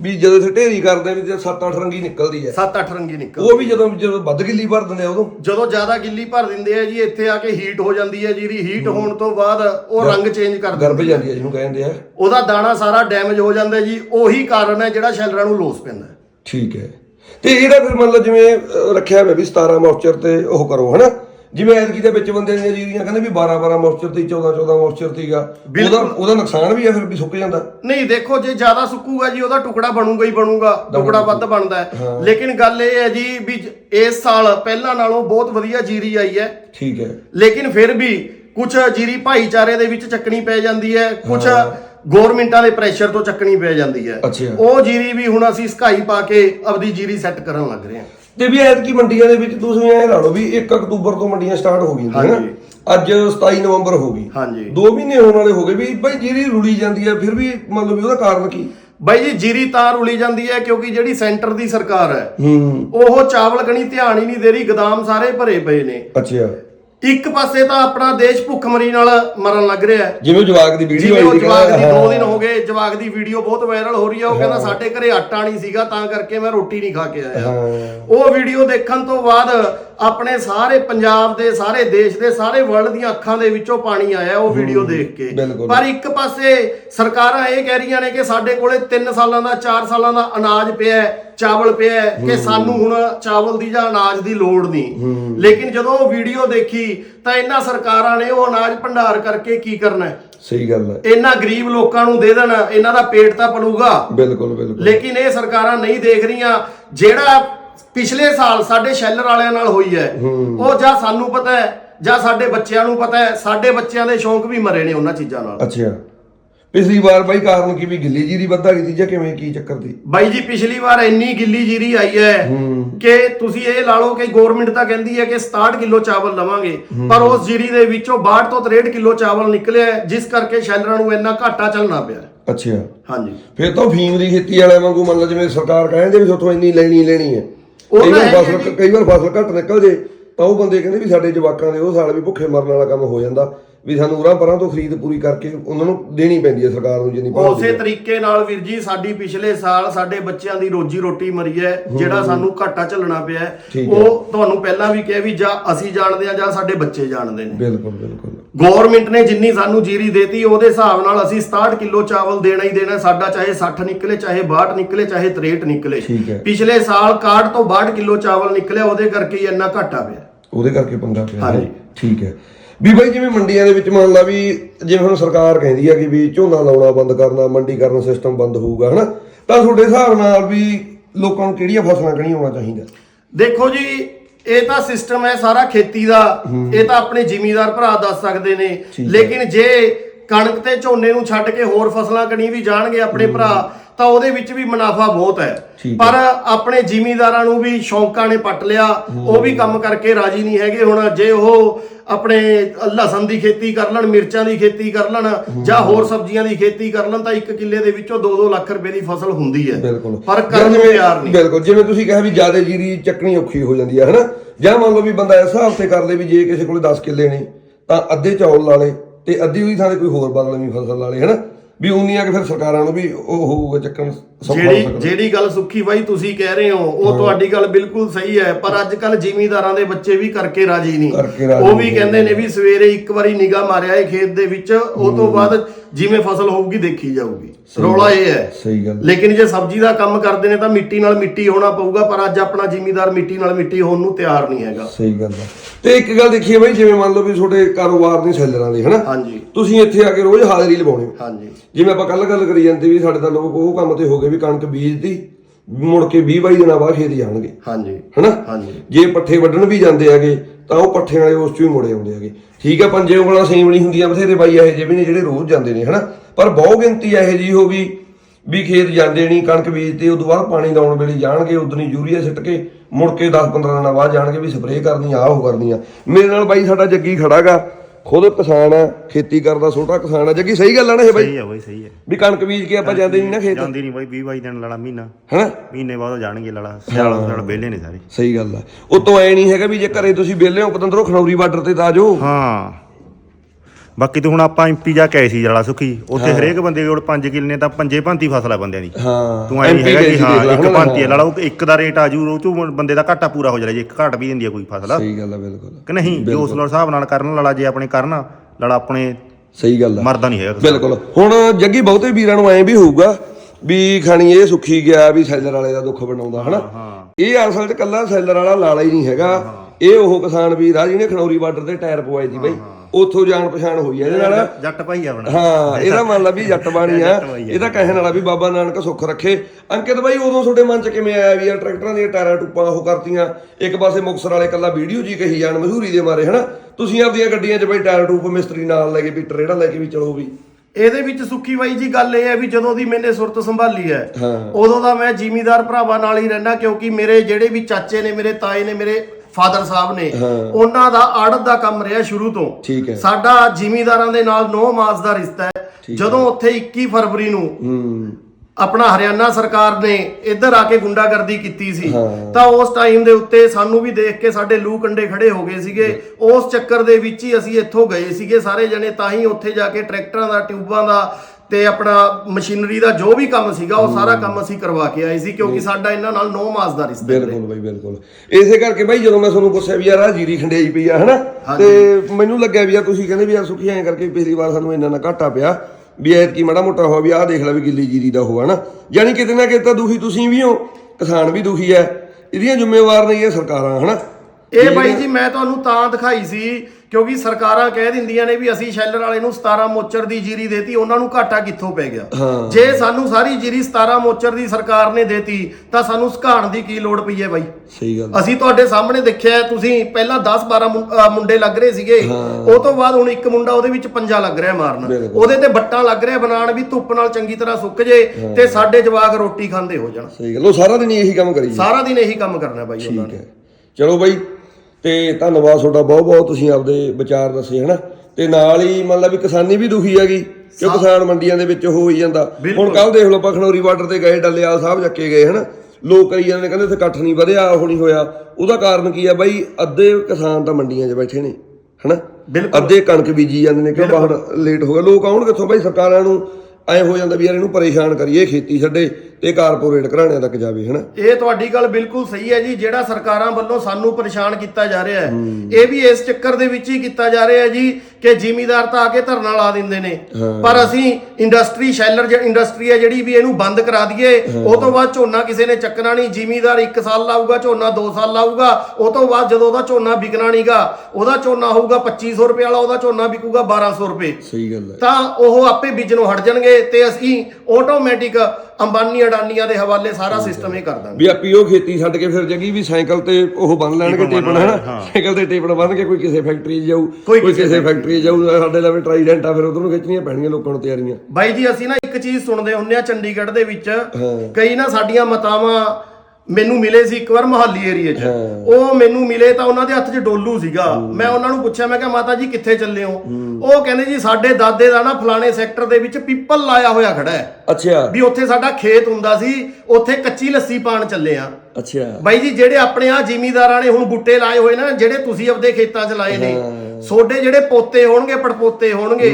ਵੀ ਜਦੋਂ ਇੱਥੇ ਢੇਰੀ ਕਰਦੇ ਵੀ ਜੇ 7-8 ਰੰਗੀ ਨਿਕਲਦੀ ਹੈ। 7-8 ਰੰਗੀ ਨਿਕਲ ਉਹ ਵੀ ਜਦੋਂ ਜਦੋਂ ਵੱਧ ਗਿੱਲੀ ਭਰ ਦਿੰਦੇ ਆ ਉਦੋਂ? ਜਦੋਂ ਜ਼ਿਆਦਾ ਗਿੱਲੀ ਭਰ ਦਿੰਦੇ ਆ ਜੀ ਇੱਥੇ ਆ ਕੇ ਹੀਟ ਹੋ ਜਾਂਦੀ ਹੈ ਜਿਹੜੀ ਹੀਟ ਹੋਣ ਤੋਂ ਬਾਅਦ ਉਹ ਰੰਗ ਚੇਂਜ ਕਰ ਗਰਭ ਦਿੰਦੀ ਹੈ ਜਾਂਦੀ ਹੈ ਜਿਹਨੂੰ ਕਹਿੰਦੇ ਆ। ਉਹਦਾ ਦਾਣਾ ਸਾਰਾ ਡੈਮੇਜ ਹੋ ਜਾਂਦਾ ਜੀ ਉਹੀ ਕਾਰਨ ਹੈ ਜਿਹੜਾ ਸ਼ੈਲਰਾਂ ਨੂੰ ਲੋਸ ਪੈਂਦਾ ਹੈ। ਠੀਕ ਹੈ। ਤੇ ਇਹਦਾ ਫਿਰ ਮਤਲਬ ਜਿਵੇਂ ਅਹ, ਰੱਖਿਆ ਹੋਇਆ ਵੀ 17 ਮੌਇਸਚਰ ਤੇ ਉਹ ਕਰੋ ਹਨਾ? ਜਿਵੇਂ ਐਤਕੀ ਦੇ ਵਿੱਚ ਬੰਦੇ ਨੇ ਜੀਰੀਆਂ ਕਹਿੰਦੇ ਵੀ 12 12 ਮੌਇਸਚਰ ਤੇ 14 14 ਮੌਇਸਚਰ ਤੀਗਾ ਉਹਦਾ। ਉਹਦਾ ਨੁਕਸਾਨ ਵੀ ਆ ਫਿਰ ਵੀ ਸੁੱਕ ਜਾਂਦਾ। ਨਹੀਂ ਦੇਖੋ ਜੇ ਜ਼ਿਆਦਾ ਸੁੱਕੂਗਾ ਜੀ ਉਹਦਾ ਟੁਕੜਾ ਬਣੂਗਾ ਹੀ ਬਣੂਗਾ ਟੁਕੜਾ ਵੱਧ ਬਣਦਾ ਹੈ। ਲੇਕਿਨ ਗੱਲ ਇਹ ਹੈ ਜੀ ਵੀ ਇਸ ਸਾਲ ਪਹਿਲਾਂ ਨਾਲੋਂ ਬਹੁਤ ਵਧੀਆ ਜੀਰੀ ਆਈ ਹੈ। ਠੀਕ ਹੈ। ਲੇਕਿਨ ਫਿਰ ਵੀ ਕੁਝ ਜੀਰੀ ਭਾਈਚਾਰੇ ਦੇ ਵਿੱਚ ਚੱਕਣੀ ਪੈ ਜਾਂਦੀ ਹੈ ਕੁਝ ਗਵਰਨਮੈਂਟਾਂ ਦੇ ਪ੍ਰੈਸ਼ਰ ਤੋਂ ਚੱਕਣੀ ਪੈ ਜਾਂਦੀ ਹੈ। ਉਹ ਜੀਰੀ ਵੀ ਹੁਣ ਅਸੀਂ ਸਕਾਈ ਪਾ ਕੇ ਆਪਦੀ ਜੀਰੀ ਸੈੱਟ ਕਰਨ ਲੱਗ ਰਹੇ ਹਾਂ। ਤੇ ਵੀ ਐਤਕੀ ਮੰਡੀਆਂ ਦੇ ਵਿੱਚ ਤੁਸੀਂ ਐ ਲਾ ਲਓ ਵੀ 1 ਅਕਤੂਬਰ ਤੋਂ ਮੰਡੀਆਂ ਸਟਾਰਟ ਹੋ ਗਈਆਂ ਨੇ ਹਾਂਜੀ। ਅੱਜ 27 ਨਵੰਬਰ ਹੋ ਗਈ। ਹਾਂਜੀ। 2 ਮਹੀਨੇ ਹੋਣ ਵਾਲੇ ਹੋ ਗਏ ਵੀ ਭਾਈ ਜਿਹੜੀ ਰੁੜੀ ਜਾਂਦੀ ਹੈ ਫਿਰ ਵੀ ਵੀ ਉਹਦਾ ਕਾਰਨ ਕੀ? ਬਾਈ ਜੀ ਜੀਰੀ ਤਾਂ ਰੁਲੀ ਜਾਂਦੀ ਹੈ ਕਿਉਂਕਿ ਜਿਹੜੀ ਸੈਂਟਰ ਦੀ ਸਰਕਾਰ ਹੈ ਹੂੰ। ਉਹ ਚਾਵਲ ਕਣੀ ਧਿਆਨ ਹੀ ਨਹੀਂ ਦੇ ਰਹੀ ਗਦਾਮ ਸਾਰੇ ਭਰੇ ਪਏ ਨੇ। ਅੱਛਾ। ਇੱਕ ਪਾਸੇ ਤਾਂ ਆਪਣਾ ਦੇਸ਼ ਭੁੱਖਮਰੀ ਨਾਲ ਮਰਨ ਲੱਗ ਰਿਹਾ ਹੈ। ਜਿਵੇਂ ਜਵਾਕ ਦੀ ਵੀਡੀਓ ਜਿਵੇਂ ਉਹ ਆਈ ਜਵਾਗ ਦੀ ਦੋ ਦਿਨ ਹੋ ਗਏ ਜਵਾਗ ਦੀ ਵੀਡੀਓ ਬਹੁਤ ਵਾਇਰਲ ਹੋ ਰਹੀ ਹੈ। ਉਹ ਕਹਿੰਦਾ ਸਾਡੇ ਘਰੇ ਆਟਾ ਨਹੀਂ ਸੀਗਾ ਤਾਂ ਕਰਕੇ ਮੈਂ ਰੋਟੀ ਨਹੀਂ ਖਾ ਕੇ ਆਇਆ। ਉਹ ਵੀਡੀਓ ਦੇਖਣ ਤੋਂ ਬਾਅਦ ਆਪਣੇ ਸਾਰੇ ਪੰਜਾਬ ਦੇ ਸਾਰੇ ਦੇਸ਼ ਦੇ ਸਾਰੇ ਵਰਲਡ ਦੀਆਂ ਅੱਖਾਂ ਦੇ ਵਿੱਚੋਂ ਪਾਣੀ ਆਇਆ ਉਹ ਵੀਡੀਓ ਦੇਖ ਕੇ। ਬਿਲਕੁਲ। ਪਰ ਇੱਕ ਪਾਸੇ ਸਰਕਾਰਾਂ ਇਹ ਕਹਿ ਰਹੀਆਂ ਨੇ ਕਿ ਸਾਡੇ ਕੋਲੇ 3 ਸਾਲਾਂ ਦਾ 4 ਸਾਲਾਂ ਦਾ ਅਨਾਜ ਪਿਆ ਹੈ। ਚਾਵਲ ਪਿਆ ਹੈ ਕਿ ਸਾਨੂੰ ਹੁਣ ਚਾਵਲ ਦੀ ਜਾਂ ਅਨਾਜ ਦੀ ਲੋੜ ਨਹੀਂ। ਲੇਕਿਨ ਜਦੋਂ ਉਹ ਵੀਡੀਓ ਦੇਖੀ ਤਾਂ ਇਹਨਾਂ ਸਰਕਾਰਾਂ ਨੇ ਉਹ ਅਨਾਜ ਭੰਡਾਰ ਕਰਕੇ ਕੀ ਕਰਨਾ ਹੈ? ਸਹੀ ਗੱਲ ਹੈ। ਇਹਨਾਂ ਗਰੀਬ ਲੋਕਾਂ ਨੂੰ ਦੇ ਦੇਣ ਇਹਨਾਂ ਦਾ ਪੇਟ ਤਾਂ ਪਲੂਗਾ ਬਿਲਕੁਲ ਬਿਲਕੁਲ। ਲੇਕਿਨ ਇਹ ਸਰਕਾਰਾਂ ਨਹੀਂ ਦੇਖ ਰਹੀਆਂ ਜਿਹੜਾ ਪਿਛਲੇ ਸਾਲ ਸਾਡੇ ਸ਼ੈਲਰ ਵਾਲਿਆਂ ਨਾਲ ਹੋਈ ਹੈ। ਉਹ ਜਾਂ ਸਾਨੂੰ ਪਤਾ ਹੈ ਜਾਂ ਸਾਡੇ ਬੱਚਿਆਂ ਨੂੰ ਪਤਾ ਹੈ ਸਾਡੇ ਬੱਚਿਆਂ ਦੇ ਸ਼ੌਂਕ ਵੀ ਮਰੇ ਨੇ ਉਹਨਾਂ ਚੀਜ਼ਾਂ ਨਾਲ। ਅੱਛਾ। ਪਿਛਲੀ ਵਾਰ ਬਾਈ ਕਾਰਨ ਕੀ ਵੀ ਗਿੱਲੀ ਜੀਰੀ ਵੱਧਾ ਗਈ ਸੀ ਜਾਂ ਕਿਵੇਂ ਕੀ ਚੱਕਰ ਦੀ ਬਾਈ ਜੀ ਪਿਛਲੀ ਵਾਰ ਇੰਨੀ ਗਿੱਲੀ ਜੀਰੀ ਆਈ ਹੈ ਕਿ ਤੁਸੀਂ ਇਹ ਲਾ ਲਓ ਕਿ ਗਵਰਨਮੈਂਟ ਤਾਂ ਕਹਿੰਦੀ ਹੈ ਕਿ 67 ਕਿਲੋ ਚਾਵਲ ਲਵਾਂਗੇ ਪਰ ਉਸ ਜੀਰੀ ਦੇ ਵਿੱਚੋਂ 62 ਤੋਂ 63 ਕਿਲੋ ਚਾਵਲ ਨਿਕਲਿਆ ਜਿਸ ਕਰਕੇ ਸ਼ੈਲਰਾਂ ਨੂੰ ਇੰਨਾ ਘਾਟਾ ਚੱਲਣਾ ਪਿਆ ਅੱਛਾ। ਹਾਂਜੀ। ਫਿਰ ਤਾਂ ਫੀਮ ਦੀ ਖੇਤੀ ਵਾਲਿਆਂ ਵਾਂਗੂ ਮੰਨ ਲਾ ਜਿਵੇਂ ਸਰਕਾਰ ਕਹਿੰਦੇ ਵੀ ਉੱਥੋਂ ਇੰਨੀ ਲੈਣੀ ਲੈਣੀ ਹੈ। ਕਈ ਵਾਰ ਫਸਲ। ਕਈ ਵਾਰ ਫਸਲ ਘੱਟ ਨਿਕਲ ਜੇ ਤਾਂ ਉਹ ਬੰਦੇ ਕਹਿੰਦੇ ਵੀ ਸਾਡੇ ਜਵਾਕਾਂ ਦੇ ਉਹ ਸਾਲ ਵੀ ਭੁੱਖੇ ਮਰਨ ਵਾਲਾ ਕੰਮ ਹੋ ਜਾਂਦਾ। ਵੀ ਸਾਨੂੰ ਉਰਾਂ ਪਰਾਂ ਤੋਂ ਖਰੀਦ ਪੂਰੀ ਕਰਕੇ ਉਹਨਾਂ ਨੂੰ ਦੇਣੀ ਪੈਂਦੀ ਹੈ ਸਰਕਾਰ ਨੂੰ ਜਿੰਨੀ ਭਾਲਦੀ ਉਸੇ ਹੈ ਤਰੀਕੇ ਨਾਲ ਵੀਰ ਜੀ ਸਾਡੀ ਪਿਛਲੇ ਸਾਲ ਸਾਡੇ ਬੱਚਿਆਂ ਦੀ ਰੋਜੀ ਰੋਟੀ ਮਰੀ ਹੈ ਜਿਹੜਾ ਸਾਨੂੰ ਘਾਟਾ ਝੱਲਣਾ ਪਿਆ ਹੈ। ਠੀਕ ਹੈ। ਉਹ ਤੁਹਾਨੂੰ ਪਹਿਲਾਂ ਵੀ ਕਿਹਾ ਵੀ ਜਾਂ ਅਸੀਂ ਜਾਣਦੇ ਆ ਜਾਂ ਸਾਡੇ ਬੱਚੇ ਜਾਣਦੇ ਨੇ ਬਿਲਕੁਲ ਬਿਲਕੁਲ ਗਵਰਨਮੈਂਟ ਨੇ ਜਿੰਨੀ ਸਾਨੂੰ ਜੀਰੀ ਦੇਤੀ ਉਹਦੇ ਹਿਸਾਬ ਨਾਲ ਅਸੀਂ 67 ਕਿਲੋ ਚਾਵਲ ਦੇਣਾ ਹੀ ਦੇਣਾ ਸਾਡਾ ਚਾਹੇ 60 ਨਿਕਲੇ ਚਾਹੇ 62 ਨਿਕਲੇ ਚਾਹੇ 63 ਨਿਕਲੇ ਠੀਕ ਹੈ। ਪਿਛਲੇ ਸਾਲ 61 ਤੋਂ 62 ਕਿਲੋ ਚਾਵਲ ਨਿਕਲਿਆ ਉਹਦੇ ਕਰਕੇ ਹੀ ਇੰਨਾ ਘਾਟਾ ਪਿਆ ਉਹਦੇ ਕਰਕੇ ਪੰਗਾ ਪਿਆ ਹਾਂਜੀ। ਠੀਕ ਹੈ ਵੀ ਬਾਈ ਜਿਵੇਂ ਮੰਡੀਆਂ ਦੇ ਵਿੱਚ ਮੰਨ ਲਾ ਵੀ ਜਿਵੇਂ ਹੁਣ ਸਰਕਾਰ ਕਹਿੰਦੀ ਆ ਕਿ ਵੀ ਝੋਨਾ ਲਾਉਣਾ ਬੰਦ ਕਰਨਾ ਮੰਡੀਕਰਨ ਸਿਸਟਮ ਬੰਦ ਹੋਊਗਾ ਹਨਾ? ਤਾਂ ਤੁਹਾਡੇ ਹਿਸਾਬ ਨਾਲ ਵੀ ਲੋਕਾਂ ਨੂੰ ਕਿਹੜੀਆਂ ਫਸਲਾਂ ਕਣੀ ਹੋਣਾ ਚਾਹੀਦਾ ਦੇਖੋ ਜੀ ਇਹ ਤਾਂ ਸਿਸਟਮ ਹੈ ਸਾਰਾ ਖੇਤੀ ਦਾ। ਇਹ ਤਾਂ ਆਪਣੇ ਜ਼ਿਮੀਂਦਾਰ ਭਰਾ ਦੱਸ ਸਕਦੇ ਨੇ। ਲੇਕਿਨ ਜੇ ਕਣਕ ਤੇ ਝੋਨੇ ਨੂੰ ਛੱਡ ਕੇ ਹੋਰ ਫਸਲਾਂ ਕਣੀ ਵੀ ਜਾਣਗੇ ਆਪਣੇ ਭਰਾ ਤਾਂ ਉਹਦੇ ਵਿੱਚ ਵੀ ਮੁਨਾਫਾ ਬਹੁਤ ਹੈ। ਪਰ ਆਪਣੇ ਜ਼ਿਮੀਂਦਾਰਾਂ ਨੂੰ ਵੀ ਸ਼ੌਂਕਾਂ ਨੇ ਪੱਟ ਲਿਆ। ਉਹ ਵੀ ਕੰਮ ਕਰਕੇ ਰਾਜੀ ਨਹੀਂ ਹੈਗੇ ਹੁਣ। ਜੇ ਉਹ ਆਪਣੇ ਲਸਣ ਦੀ ਖੇਤੀ ਕਰ ਲੈਣ ਮਿਰਚਾਂ ਦੀ ਖੇਤੀ ਕਰ ਲੈਣ ਜਾਂ ਹੋਰ ਸਬਜ਼ੀਆਂ ਦੀ ਖੇਤੀ ਕਰ ਲੈਣ ਤਾਂ ਇੱਕ ਕਿੱਲੇ ਦੇ ਵਿੱਚੋਂ 2-2 ਲੱਖ ਰੁਪਏ ਦੀ ਫਸਲ ਹੁੰਦੀ ਹੈ। ਬਿਲਕੁਲ। ਪਰ ਕਰਨ ਨੂੰ ਤਿਆਰ ਨਹੀਂ। ਬਿਲਕੁਲ। ਜਿਵੇਂ ਤੁਸੀਂ ਕਿਹਾ ਵੀ ਜ਼ਿਆਦਾ ਜੀਰੀ ਚੱਕਣੀ ਔਖੀ ਹੋ ਜਾਂਦੀ ਹੈ ਹਨਾ? ਜਾਂ ਮੰਨ ਲਓ ਵੀ ਬੰਦਾ ਇਸ ਹਿਸਾਬ ਤੇ ਕਰ ਲੇ ਵੀ ਜੇ ਕਿਸੇ ਕੋਲੇ 10 ਕਿੱਲੇ ਨੇ ਤਾਂ ਅੱਧੇ ਚੌਲ ਲਾ ਲੇ। ਤੇ ਅੱਧੀ ਉਹਦੀ ਥਾਂ ਤੇ ਕੋਈ ਹੋਰ ਬਦਲਵੀਂ ਫਸਲ ਲਾ ਲੇ ਹਨਾ? ਵੀ ਉਨੀਆਂ ਕਿ ਫਿਰ ਸਰਕਾਰਾਂ ਨੂੰ ਵੀ ਉਹ ਹੋਊਗਾ ਚੱਕਣ ਸੌਖਾ ਹੋ ਜਿਹੜੀ ਸਕਦਾ। ਜਿਹੜੀ ਗੱਲ ਸੁੱਖੀ ਬਾਈ ਤੁਸੀਂ ਕਹਿ ਰਹੇ ਹੋ ਉਹ ਤੁਹਾਡੀ ਗੱਲ ਬਿਲਕੁਲ ਸਹੀ ਹੈ ਪਰ ਅੱਜ ਕੱਲ ਜ਼ਿਮੀਂਦਾਰਾਂ ਦੇ ਬੱਚੇ ਵੀ ਕਰਕੇ ਰਾਜੀ ਕਰਕੇ ਨਹੀਂ ਰਾਜੀ ਉਹ ਵੀ ਕਹਿੰਦੇ ਨੇ ਵੀ ਸਵੇਰੇ ਇੱਕ ਵਾਰੀ ਨਿਗਾਹ ਮਾਰਿਆ ਇਹ ਖੇਤ ਦੇ ਵਿੱਚ ਉਹ ਤੋਂ ਬਾਅਦ ਜਿਵੇਂ ਫਸਲ ਹੋਊਗੀ ਦੇਖੀ ਜਾਊਗੀ। ਰੌਲਾ ਇਹ ਹੈ। ਸਹੀ ਗੱਲ। ਲੇਕਿਨ ਜੇ ਸਬਜ਼ੀ ਦਾ ਕੰਮ ਕਰਦੇ ਨੇ ਤਾਂ ਮਿੱਟੀ ਨਾਲ ਮਿੱਟੀ ਹੋਣਾ ਪਊਗਾ ਪਰ ਅੱਜ ਆਪਣਾ ਜ਼ਿਮੀਂਦਾਰ ਮਿੱਟੀ ਨਾਲ ਮਿੱਟੀ ਹੋਣ ਨੂੰ ਤਿਆਰ ਨਹੀਂ ਹੈਗਾ। ਸਹੀ ਗੱਲ ਆ ਤੇ ਇੱਕ ਗੱਲ ਦੇਖੀਏ ਬਾਈ ਜਿਵੇਂ ਮੰਨ ਲਓ ਵੀ ਤੁਹਾਡੇ ਕਾਰੋਬਾਰ ਨੇ ਸੈਲਰਾਂ ਦੇ ਹਨਾ? ਹਾਂਜੀ। ਤੁਸੀਂ ਇੱਥੇ ਆ ਕੇ ਰੋਜ਼ ਹਾਜ਼ਰੀ ਲਵਾਉਣੇ। ਹੋ। ਹਾਂਜੀ। ਜਿਵੇਂ ਆਪਾਂ ਕੱਲ ਗੱਲ ਕਰੀ ਜਾਂਦੇ ਵੀ ਸਾਡੇ ਤਾਂ ਲੋਕ ਉਹ ਕੰਮ ਤੇ ਹੋ ਗਏ ਵੀ ਕਣਕ ਬੀਜਦੀ ਮੁੜ ਕੇ 20 22 ਦਿਨਾਂ ਬਾਅਦ ਖੇਤ ਜਾਣਗੇ। ਹਾਂਜੀ। ਹਨਾ? ਹਾਂਜੀ। ਜੇ ਪੱਠੇ ਵੱਢਣ ਵੀ ਜਾਂਦੇ ਹੈਗੇ ਤਾਂ ਉਹ ਪੱਠੇ ਵਾਲੇ ਉਸ ਚੋਂ ਹੀ ਮੁੜੇ ਆਉਂਦੇ ਹੈਗੇ। ਠੀਕ ਹੈ, ਪੰਜੇ ਉਂਗਲਾਂ ਸੇਮ ਨਹੀਂ ਹੁੰਦੀਆਂ, ਬਥੇਰੇ ਬਾਈ ਇਹੋ ਜਿਹੇ ਵੀ ਨੇ ਜਿਹੜੇ ਰੋਜ਼ ਜਾਂਦੇ ਨੇ, ਹਨਾ? ਪਰ ਬਹੁ ਗਿਣਤੀ ਇਹੋ ਜਿਹੀ ਹੋ ਗਈ ਵੀ ਖੇਤ ਜਾਂਦੇ ਨਹੀਂ, ਕਣਕ ਬੀਜਦੇ, ਉਦੋਂ ਬਾਅਦ ਪਾਣੀ ਲਾਉਣ ਵੇਲੇ ਜਾਣਗੇ, ਉਦੋਂ ਹੀ ਯੂਰੀਆ ਸਿੱਟ ਕੇ ਮੁੜ ਕੇ 10-15 ਦਿਨਾਂ ਬਾਅਦ ਜਾਣਗੇ ਵੀ ਸਪਰੇਅ ਕਰਨੀ ਆ ਉਹ ਕਰਨੀ ਆ। ਮੇਰੇ ਨਾਲ ਬਾਈ ਸਾਡਾ ਜੱਗੀ ਖੜਾਗਾ। ਖੁਦ ਕਿਸਾਨ ਆ ਖੇਤੀ ਕਰਦਾ ਛੋਟਾ ਕਿਸਾਨ ਆ ਜੱਗੀ ਸਹੀ ਗੱਲ ਆ ਨਾ ਇਹ ਬਾਈ? ਸਹੀ ਆ ਬਾਈ ਸਹੀ ਹੈ ਵੀ ਕਣਕ ਬੀਜ ਕੇ ਆਪਾਂ ਜਾਂਦੇ ਨਹੀਂ ਨਾ ਖੇਤ। ਜਾਂਦੀ ਨਹੀਂ ਬਾਈ 20 22 ਦਿਨ ਲੜਾ ਮਹੀਨਾ। ਹਨਾ? ਮਹੀਨੇ ਬਾਅਦ ਜਾਣਗੇ ਲੜਾ ਸਿਆਲ ਸਿਆਲ ਵਿਹਲੇ ਨੇ ਸਾਰੇ। ਸਹੀ ਗੱਲ ਆ। ਉਤੋਂ ਐ ਨਹੀਂ ਹੈਗਾ ਵੀ ਜੇ ਘਰੇ ਤੁਸੀਂ ਵਿਹਲੇ ਹੋ ਪਤੰਦਰੋਂ ਖਨੌਰੀ ਬਾਰਡਰ ਤੇ ਤਾਂ ਆ ਜਾਓ। ਹਾਂ। ਬਾਕੀ ਤੂੰ ਹੁਣ ਆਪਾਂ ਐਮਪੀ ਜਾ ਕੇ ਆਏ ਸੀ ਜਲਾ ਸੁਖੀ ਉੱਥੇ ਹਰੇਕ ਬੰਦੇ ਕੋਲ 5 ਕਿੱਲੇ ਨੇ ਤਾਂ ਪੰਜੇ ਭਾਂਤੀ ਫਸਲ ਆ ਬੰਦਿਆਂ ਦੀ। ਹਾਂ ਤੂੰ ਐ ਨਹੀਂ ਹੈਗਾ ਕਿ ਹਾਂ ਲਾ, ਇੱਕ? ਭਾਂਤੀ ਲੜਾ ਉਹ ਇੱਕ ਦਾ ਰੇਟ ਆ ਜੂ ਉਹ ਚੋਂ ਬੰਦੇ ਦਾ ਘਾਟਾ ਪੂਰਾ ਹੋ ਜਾਣਾ ਜੇ ਇੱਕ ਘਾਟ ਵੀ ਦਿੰਦੀ ਆ ਕੋਈ ਫਸਲ। ਸਹੀ ਗੱਲ ਆ ਬਿਲਕੁਲ। ਕਿ ਨਹੀਂ ਜੋ ਉਸ ਨਾਲ ਹਿਸਾਬ ਨਾਲ ਕਰਨ ਲੜਾ ਜੇ ਆਪਣੇ ਕਰਨ ਲੜਾ ਆਪਣੇ ਸਹੀ ਗੱਲ ਆ। ਮਰਦਾ ਨਹੀਂ ਹੈਗਾ। ਬਿਲਕੁਲ। ਹੁਣ ਜੱਗੀ ਬਹੁਤੇ ਵੀਰਾਂ ਨੂੰ ਐਂ ਵੀ ਹੋਊਗਾ ਵੀ ਖਾਣੀ ਇਹ ਸੁੱਖੀ ਗਿਆ ਵੀ ਸੈਲਰ ਵਾਲੇ ਦਾ ਦੁੱਖ ਬਣਾਉਂਦਾ ਹਨਾ? ਇਹ ਅਸਲ 'ਚ ਕੱਲਾ ਸੈਲਰ ਵਾਲਾ ਲਾਲਾ ਹੀ ਨਹੀਂ ਹੈਗਾ। ਇਹ ਉਹ ਕਿਸਾਨ ਵੀਰ ਆ ਜਿਹਨੇ ਖਨੌਰੀ ਬਾਰਡਰ ਤੇ ਟਾਇਰ ਪਵਾਏ ਸੀ ਬਈ। ਉੱਥੋਂ ਜਾਣ ਪਛਾਣ ਹੋਈ ਆ ਇਹਦੇ ਨਾਲ। ਜੱਟ ਭਾਈ ਆਪਣਾ। ਹਾਂ ਇਹਦਾ ਮੰਨ ਲਾ ਵੀ ਜੱਟ ਬਾਣੀ ਆ। ਇਹਦਾ ਕਹਿਣ ਵਾਲਾ ਵੀ ਬਾਬਾ ਨਾਨਕ ਸੁੱਖ ਰੱਖੇ। ਅੰਕਿਤ ਬਾਈ ਉਦੋਂ ਤੁਹਾਡੇ ਮਨ 'ਚ ਕਿਵੇਂ ਆਇਆ ਵੀ ਯਾਰ ਟਰੈਕਟਰਾਂ ਦੀਆਂ ਟਾਇਰਾਂ ਟੁੱਪਾਂ ਉਹ ਕਰਤੀਆਂ? ਇੱਕ ਪਾਸੇ ਮੁਕਸਰ ਵਾਲੇ ਕੱਲਾ ਵੀਡੀਓ ਜੀ ਕਹੀ ਜਾਣ ਮਸ਼ਹੂਰੀ ਦੇ ਮਾਰੇ ਹਨਾ? ਤੁਸੀਂ ਆਪਦੀਆਂ ਗੱਡੀਆਂ 'ਚ ਬਈ ਟਾਇਰ ਟੂਪ ਮਿਸਤਰੀ ਨਾਲ ਲੈ ਕੇ ਵੀ ਟਰੇੜਾ ਲੈ ਕੇ ਵੀ ਚਲੋ ਵੀ। ਇਹਦੇ ਵਿੱਚ ਸੁੱਖੀ ਬਾਈ ਜੀ ਗੱਲ ਇਹ ਹੈ ਵੀ ਜਦੋਂ ਦੀ ਮੈਨੇ ਸੁਰਤ ਸੰਭਾਲੀ ਹੈ ਹਾਂ। ਉਦੋਂ ਦਾ ਮੈਂ ਜ਼ਿਮੀਦਾਰ ਭਰਾਵਾਂ ਨਾਲ ਹੀ ਰਹਿਣਾ ਕਿਉਂਕਿ ਮੇਰੇ ਜਿਹੜੇ ਵੀ ਚਾਚੇ ਨੇ ਮੇਰੇ ਤਾਏ ਨੇ ਮੇਰੇ ਫਾਦਰ ਸਾਹਿਬ ਨੇ ਉਹਨਾਂ ਦਾ ਆੜਤ ਦਾ ਕੰਮ ਰਿਹਾ ਸ਼ੁਰੂ ਤੋਂ। ਸਾਡਾ ਜ਼ਿਮੀਦਾਰਾਂ ਦੇ ਨਾਲ 9 ਮਾਸ ਦਾ ਰਿਸ਼ਤਾ ਹੈ। ਜਦੋਂ ਉੱਥੇ 21 ਫਰਵਰੀ ਨੂੰ ਆਪਣਾ ਹਰਿਆਣਾ ਸਰਕਾਰ ਨੇ ਇੱਧਰ ਆ ਕੇ ਗੁੰਡਾਗਰਦੀ ਕੀਤੀ ਸੀ। ਤਾਂ ਉਸ ਟਾਈਮ ਦੇ ਉੱਤੇ ਸਾਨੂੰ ਵੀ ਦੇਖ ਕੇ ਸਾਡੇ ਲੂ ਕੰਡੇ ਖੜੇ ਹੋ ਗਏ ਸੀਗੇ। ਉਸ ਚੱਕਰ ਦੇ ਵਿੱਚ ਹੀ ਅਸੀਂ ਇੱਥੋਂ ਗਏ ਸੀਗੇ ਸਾਰੇ ਜਣੇ ਤਾਂ ਹੀ ਉੱਥੇ ਜਾ ਕੇ ਟਰੈਕਟਰਾਂ ਦਾ ਟਿਊਬਾਂ ਦਾ ਤੇ ਆਪਣਾ ਮਸ਼ੀਨਰੀ ਦਾ ਜੋ ਵੀ ਕੰਮ ਸੀਗਾ ਉਹ ਸਾਰਾ ਕੰਮ ਅਸੀਂ ਕਰਵਾ ਕੇ ਆਏ ਸੀ ਕਿਉਂਕਿ ਸਾਡਾ ਇਹਨਾਂ ਨਾਲ 9 ਮਾਸ ਦਾ ਰਿਸ਼ਤਾ ਹੈ ਬਿਲਕੁਲ ਬਾਈ ਬਿਲਕੁਲ। ਇਸੇ ਕਰਕੇ ਬਾਈ ਜਦੋਂ ਮੈਂ ਤੁਹਾਨੂੰ ਪੁੱਛਿਆ ਵੀ ਯਾਰ ਆ ਜੀਰੀ ਖੰਡੇਈ ਪਈ ਆ ਹਨਾ? ਤੇ ਮੈਨੂੰ ਲੱਗਿਆ ਵੀ ਯਾਰ ਤੁਸੀਂ ਕਹਿੰਦੇ ਵੀ ਯਾਰ ਸੁਖੀ ਐਂ ਕਰਕੇ ਪਿਛਲੀ ਵਾਰ ਸਾਨੂੰ ਇੰਨਾ ਨਾ ਘਾਟਾ ਪਿਆ ਵੀ ਐਤ ਕੀ ਮਾੜਾ ਮੋਟਾ ਹੋਇਆ ਵੀ ਆਹ ਦੇਖ ਲੈ ਵੀ ਗਿੱਲੀ ਜੀਰੀ ਦਾ ਹੋਆ ਨਾ ਯਾਨੀ ਕਿਤੇ ਨਾ ਕਿਤੇ ਤਾਂ ਦੁਖੀ ਤੁਸੀਂ ਵੀ ਹੋ ਕਿਸਾਨ ਵੀ ਦੁਖੀ ਹੈ ਇਹਦੀਆਂ ਜ਼ਿੰਮੇਵਾਰ ਨਹੀਂ ਇਹ ਸਰਕਾਰਾਂ ਹਨਾ? ਇਹ ਬਾਈ ਜੀ ਮੈਂ ਤੁਹਾਨੂੰ ਤਾਂ ਦਿਖਾਈ ਸੀ ਕਿਉਂਕਿ ਸਰਕਾਰਾਂ ਕਹਿ ਦਿੰਦੀਆਂ ਨੇ ਵੀ ਅਸੀਂ ਸ਼ੈਲਰ ਵਾਲੇ ਨੂੰ 17 ਮੋਚਰ ਦੀ ਜੀਰੀ ਦੇਤੀ ਉਹਨਾਂ ਨੂੰ ਘਾਟਾ ਕਿੱਥੋਂ ਪੈ ਗਿਆ? ਹਾਂ। ਜੇ ਸਾਨੂੰ ਸਾਰੀ ਜੀਰੀ 17 ਮੋਚਰ ਦੀ ਸਰਕਾਰ ਨੇ ਦੇਤੀ ਤਾਂ ਸਾਨੂੰ ਸੁਕਾਉਣ ਦੀ ਕੀ ਲੋੜ ਪਈ ਹੈ ਬਾਈ? ਸਹੀ ਗੱਲ ਅਸੀਂ ਤੁਹਾਡੇ ਸਾਹਮਣੇ ਦੇਖਿਆ ਹੈ, ਤੁਸੀਂ ਪਹਿਲਾਂ 10 12 ਮੁੰ- ਅਹ ਮੁੰਡੇ ਲੱਗ ਰਹੇ ਸੀਗੇ। ਉਹ ਤੋਂ ਬਾਅਦ ਹੁਣ ਇੱਕ ਮੁੰਡਾ ਉਹਦੇ ਵਿੱਚ ਪੰਜਾ ਲੱਗ ਰਿਹਾ ਮਾਰਨ। ਬਿਲਕੁਲ। ਉਹਦੇ ਤੇ ਬੱਟਾਂ ਲੱਗ ਰਿਹਾ ਬਣਾਉਣ ਵੀ ਧੁੱਪ ਨਾਲ ਚੰਗੀ ਤਰ੍ਹਾਂ ਸੁੱਕ ਜੇ ਤੇ ਸਾਡੇ ਜਵਾਕ ਰੋਟੀ ਖਾਂਦੇ ਹੋ ਜਾਣ। ਸਹੀ ਗੱਲ ਉਹ ਸਾਰਾ ਦਿਨ ਹੀ ਇਹੀ ਕੰਮ ਕਰੀ। ਸਾਰਾ ਦਿਨ ਇਹੀ ਕੰਮ ਕਰਨਾ ਬਾਈ ਉਹਨਾਂ ਠੀਕ ਨੇ। ਹੈ। ਚਲੋ ਬਾਈ ਤੇ ਧੰਨਵਾਦ ਤੁਹਾਡਾ ਬਹੁਤ ਬਹੁਤ ਤੁਸੀਂ ਆਪਦੇ ਵਿਚਾਰ ਦੱਸੇ ਹਨਾ? ਤੇ ਨਾਲ ਹੀ ਮੰਨ ਲਾ ਵੀ ਕਿਸਾਨੀ ਵੀ ਦੁਖੀ ਹੈਗੀ ਕਿ ਕਿਸਾਨ ਮੰਡੀਆਂ ਦੇ ਵਿੱਚ ਹੋ ਹੀ ਜਾਂਦਾ। ਹੁਣ ਕੱਲ ਦੇਖ ਲਓ ਆਪਾਂ ਖਨੌਰੀ ਬਾਰਡਰ ਤੇ ਗਏ ਡੱਲੇਵਾਲ ਸਾਹਿਬ ਚੱਕੇ ਗਏ ਹਨਾ? ਲੋਕ ਕਰੀ ਜਾਂਦੇ ਨੇ ਕਹਿੰਦੇ ਇੱਥੇ ਇਕੱਠ ਨਹੀਂ ਵਧਿਆ ਉਹ ਨਹੀਂ ਹੋਇਆ। ਉਹਦਾ ਕਾਰਨ ਕੀ ਆ ਬਾਈ? ਅੱਧੇ ਕਿਸਾਨ ਤਾਂ ਮੰਡੀਆਂ 'ਚ ਬੈਠੇ ਨੇ ਹਨਾ। ਅੱਧੇ ਕਣਕ ਬੀਜੀ ਜਾਂਦੇ ਨੇ ਕਿ ਬਾਹਰ ਲੇਟ ਹੋ ਗਿਆ ਲੋਕ ਆਉਣ ਕਿੱਥੋਂ ਬਾਈ ਸਰਕਾਰਾਂ ਨੂੰ ਐ ਹੋ ਜਾਂਦਾ ਵੀ ਯਾਰ ਇਹਨੂੰ ਪਰੇਸ਼ਾਨ ਕਰੀਏ ਖੇਤੀ ਛੱਡੇ ਤੇ ਕਾਰਪੋਰੇਟ ਘਰਾਣਿਆਂ ਤੱਕ ਜਾਵੇ ਹਨਾ? ਇਹ ਤੁਹਾਡੀ ਗੱਲ ਬਿਲਕੁਲ ਸਹੀ ਹੈ ਜੀ ਜਿਹੜਾ ਸਰਕਾਰਾਂ ਵੱਲੋਂ ਸਾਨੂੰ ਪਰੇਸ਼ਾਨ ਕੀਤਾ ਜਾ ਰਿਹਾ ਹੈ। ਇਹ ਵੀ ਇਸ ਚੱਕਰ ਦੇ ਵਿੱਚ ਹੀ ਕੀਤਾ ਜਾ ਰਿਹਾ ਹੈ ਜੀ ਕਿ ਜ਼ਿਮੀਦਾਰ ਤਾਂ ਆ ਕੇ ਧਰਨਾ ਲਾ ਦਿੰਦੇ ਨੇ। ਪਰ ਅਸੀਂ ਇੰਡਸਟਰੀ ਸ਼ੈਲਰ ਜਿਹੜੀ ਇੰਡਸਟਰੀ ਹੈ ਜਿਹੜੀ ਵੀ ਇਹਨੂੰ ਬੰਦ ਕਰਾ ਦਈਏ ਉਹ ਤੋਂ ਬਾਅਦ ਝੋਨਾ ਕਿਸੇ ਨੇ ਚੱਕਣਾ ਨਹੀਂ। ਜ਼ਿਮੀਦਾਰ 1 ਸਾਲ ਲਾਊਗਾ ਝੋਨਾ 2 ਸਾਲ ਲਾਊਗਾ ਉਹ ਤੋਂ ਬਾਅਦ ਜਦੋਂ ਉਹਦਾ ਝੋਨਾ ਵਿਕਣਾ ਨਹੀਂਗਾ ਉਹਦਾ ਝੋਨਾ ਹੋਊਗਾ 2500 ਰੁਪਏ ਵਾਲਾ ਉਹਦਾ ਝੋਨਾ ਵਿਕੂਗਾ 1200 ਰੁਪਏ। ਸਹੀ ਗੱਲ ਹੈ। ਤਾਂ ਉਹ ਆਪੇ ਬੀਜਣੋਂ ਹਟ ਜਾਣਗੇ। ਤੇ ਅਸੀਂ ਆਟੋਮੈਟਿਕ ਅੰਬਾਨੀ ਅਡਾਨੀਆਂ ਦੇ ਹਵਾਲੇ ਸਾਰਾ ਸਿਸਟਮ ਇਹ ਕਰ ਦਾਂਗੇ। ਵੀ ਆਪੀ ਉਹ ਖੇਤੀ ਛੱਡ ਕੇ ਫਿਰ ਜਗੀ ਵੀ ਸਾਈਕਲ ਤੇ ਉਹ ਬੰਨ ਲੈਣਗੇ ਟੇਪਣ ਹਨਾ? ਸਾਈਕਲ ਤੇ ਟੇਪਣ ਬੰਨ ਕੇ ਕੋਈ ਕਿਸੇ ਫੈਕਟਰੀ 'ਚ ਜਾਊ ਕੋਈ ਕਿਸੇ ਫੈਕਟਰੀ 'ਚ ਜਾਊ ਸਾਡੇ ਲਵੇ ਟਰਾਈਡੈਂਟ ਆ ਫਿਰ ਉਧਰ ਨੂੰ ਖਿੱਚਣੀਆਂ ਪੈਣੀਆਂ ਲੋਕਾਂ ਨੂੰ ਤਿਆਰੀਆਂ। ਬਾਈ ਜੀ ਅਸੀਂ ਨਾ ਇੱਕ ਚੀਜ਼ ਸੁਣਦੇ ਹੁੰਨੇ ਆ ਚੰਡੀਗੜ੍ਹ ਦੇ ਵਿੱਚ। ਕਈ ਨਾ ਸਾਡੀਆਂ ਮਾਤਾਵਾਂ ਮੈਨੂੰ ਮਿਲੇ ਸੀ ਇੱਕ ਵਾਰ ਮੁਹੱਲੀ ਏਰੀਏ 'ਚ। ਉਹ ਮੈਨੂੰ ਮਿਲੇ ਤਾਂ ਉਹਨਾਂ ਦੇ ਹੱਥ 'ਚ ਡੋਲੂ ਸੀਗਾ। ਮੈਂ ਉਹਨਾਂ ਨੂੰ ਪੁੱਛਿਆ ਮੈਂ ਕਿਹਾ ਮਾਤਾ ਜੀ ਕਿੱਥੇ ਚੱਲੇ ਹੋ? ਉਹ ਕਹਿੰਦੇ ਜੀ ਸਾਡੇ ਦਾਦੇ ਦਾ ਨਾ ਫਲਾਣੇ ਸੈਕਟਰ ਦੇ ਵਿੱਚ ਪੀਪਲ ਲਾਇਆ ਹੋਇਆ ਖੜਾ ਹੈ। ਅੱਛਾ। ਵੀ ਉੱਥੇ ਸਾਡਾ ਖੇਤ ਹੁੰਦਾ ਸੀ ਉੱਥੇ ਕੱਚੀ ਲੱਸੀ ਪਾਣ ਚੱਲੇ ਆ ਅੱਛਾ। ਬਾਈ ਜੀ ਜਿਹੜੇ ਆਪਣੇ ਆ ਜ਼ਿਮੀਦਾਰਾਂ ਨੇ ਹੁਣ ਬੂਟੇ ਲਾਏ ਹੋਏ ਨਾ ਜਿਹੜੇ ਤੁਸੀਂ ਆਪਦੇ ਖੇਤਾਂ 'ਚ ਲਾਏ ਨੇ ਸੋਡੇ ਜਿਹੜੇ ਪੋਤੇ ਹੋਣਗੇ ਪੜਪੋਤੇ ਹੋਣਗੇ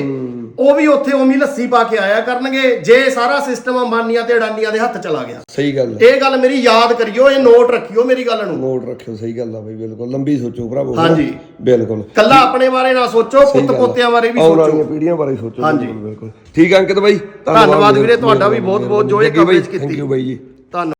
ਉਹ ਵੀ ਉੱਥੇ ਉਮੀ ਲੱਸੀ ਪਾ ਕੇ ਆਇਆ ਕਰਨਗੇ ਜੇ ਸਾਰਾ ਸਿਸਟਮ ਅੰਬਾਨੀਆਂ ਤੇ ਅਡਾਨੀਆਂ ਦੇ ਹੱਥ ਚਲਾ ਗਿਆ। ਸਹੀ ਗੱਲ ਹੈ। ਇਹ ਗੱਲ ਮੇਰੀ ਯਾਦ ਕਰਿਓ ਇਹ ਨੋਟ ਰੱਖਿਓ ਮੇਰੀ ਗੱਲ ਨੂੰ। ਨੋਟ ਰੱਖਿਓ ਸਹੀ ਗੱਲ ਆ ਬਈ ਬਿਲਕੁਲ। ਲੰਬੀ ਸੋਚੋ ਭਰਾਵੋ। ਹਾਂਜੀ। ਬਿਲਕੁਲ। ਕੱਲਾ ਆਪਣੇ ਬਾਰੇ ਨਾ ਸੋਚੋ ਪੁੱਤ। ਪੋਤਿਆਂ ਬਾਰੇ ਵੀ ਆਉਣ ਸੋਚੋ। ਵਾਲੀਆਂ ਪੀੜ੍ਹੀਆਂ ਬਾਰੇ ਸੋਚੋ ਹਾਂਜੀ। ਬਿਲਕੁਲ ਠੀਕ ਅੰਕਿਤ ਬਾਈ ਧੰਨਵਾਦ ਵੀਰੇ, ਤੁਹਾਡਾ ਵੀ ਬਹੁਤ-ਬਹੁਤ ਜੋ ਇਹ coverage ਕੀਤੀ। Thank you ਬਾਈ ਜੀ। ਧੰਨਵਾਦ